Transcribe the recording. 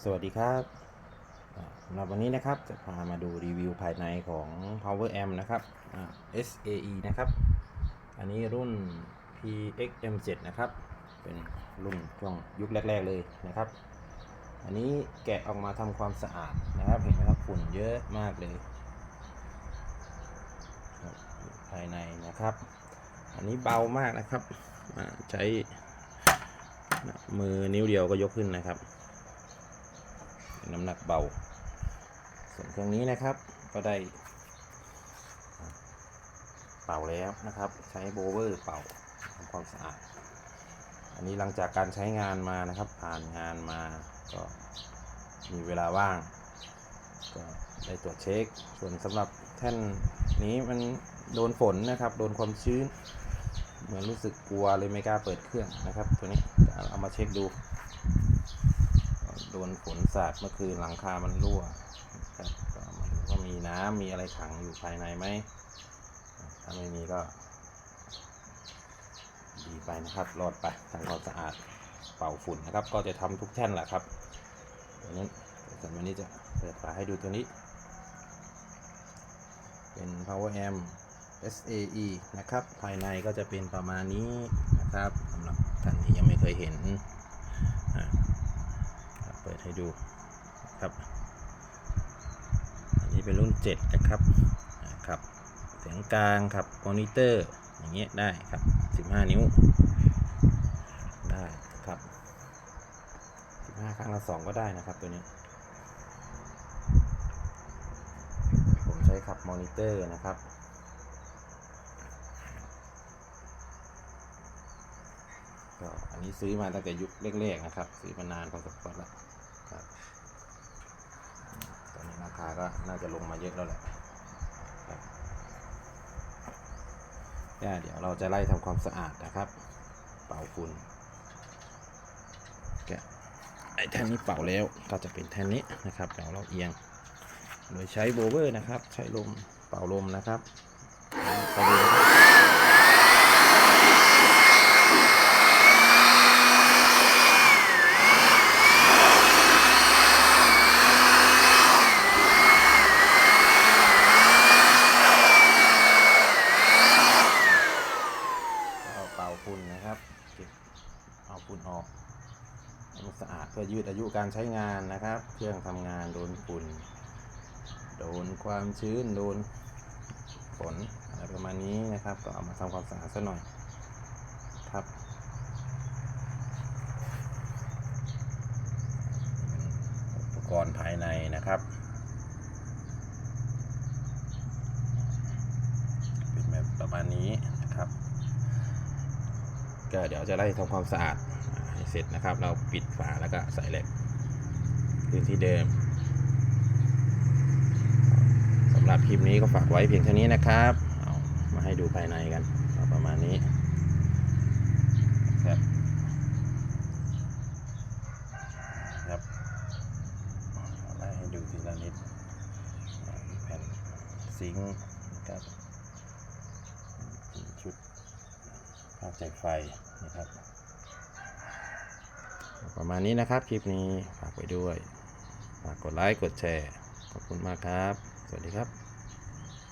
สวัสดีครับอ่าสำหรับวันนี้นะครับจะพามาดูรีวิวภายในของ Power Amp นะครับ SAE นะครับ อันนี้รุ่น PXM7 นะครับ เป็นรุ่นช่วงยุคแรก ๆเลยนะครับ อันนี้แกะออกมาทำความสะอาดนะครับ เห็นไหมครับฝุ่นเยอะมากเลย ภายในนะครับ อันนี้เบามากนะครับ ใช้มือนิ้วเดียวก็ยกขึ้นนะครับ น้ำหนักเบา ส่วนเครื่องนี้นะครับก็ได้ เป่าแล้วนะครับ ใช้โบเวอร์เป่าทำความสะอาด อันนี้หลังจากการใช้งานมานะครับ ผ่านงานมาก็มีเวลาว่าง ก็ได้ตรวจเช็ค ส่วนสำหรับแท่นนี้มันโดนฝนนะครับ โดนความชื้น เหมือนรู้สึกกลัวเลยไม่กล้าเปิดเครื่องนะครับ ตัวนี้เอามาเช็คดู โดนฝนสาดเมื่อคืนหลังคามันรั่วครับก็มาดูว่ามีน้ำมีอะไรขังอยู่ภายในไหมถ้าไม่มีก็ ดีไปนะครับรอดไปทำความสะอาดเป่าฝุ่นนะครับ ก็จะทำทุกแท่นแหละครับตัวนี้แต่วันนี้จะเปิดฝาให้ดูตัวนี้ เป็น power amp SAE นะครับ ภายในก็จะเป็นประมาณนี้นะครับสำหรับท่านที่ยังไม่เคยเห็น เปิดให้ดูครับ อันนี้เป็นรุ่น 7 นะครับครับเสียงกลางครับมอนิเตอร์อย่างเงี้ยได้ครับ 15 นิ้ว ได้ครับ 15 ข้างละ 2 ก็ได้นะครับตัวนี้ผมใช้ขับมอนิเตอร์นะครับก็อันนี้ซื้อมาตั้งแต่ยุคแรกๆนะครับ ซื้อมานานพอสมควรแล้ว ครับตอนนี้ราคาก็น่าจะลงมาเยอะแล้วแหละครับก็เดี๋ยวเราจะไล่ทำความสะอาดนะครับ เป่าฝุ่นแกะไอ้แท่นนี้เป่าแล้วก็จะเป็นแท่นนี้นะครับเดี๋ยวเราเอียง โดยใช้โบเวอร์นะครับ ใช้ลมเป่าลมนะครับไปดูนะครับ เอาเป่า ฝุ่นนะครับเก็บเอาฝุ่นออกให้มันสะอาดเพื่อยืดอายุการใช้งานนะครับ เครื่องทำงานโดนฝุ่น โดนความชื้น โดนฝนอะไรประมาณนี้นะครับ ก็เอามาทำความสะอาดซะหน่อยครับอุปกรณ์ภายในนะครับ เป็นแบบประมาณนี้นะครับ ก็เดี๋ยวจะไล่ทำความสะอาดให้เสร็จนะครับ เราปิดฝาแล้วก็ใส่เหล็กคืนที่เดิมสำหรับคลิปนี้ก็ฝากไว้เพียงเท่านี้นะครับเอามาให้ดูภายในกันประมาณนี้ครับครับเอาไล่ให้ดูทีละนิดแผ่นซิงค์ครับชุด ภาพใจไฟนะครับ ประมาณนี้นะครับ คลิปนี้ฝากไว้ด้วย ฝากกดไลค์ กดแชร์ ขอบคุณมากครับ สวัสดีครับ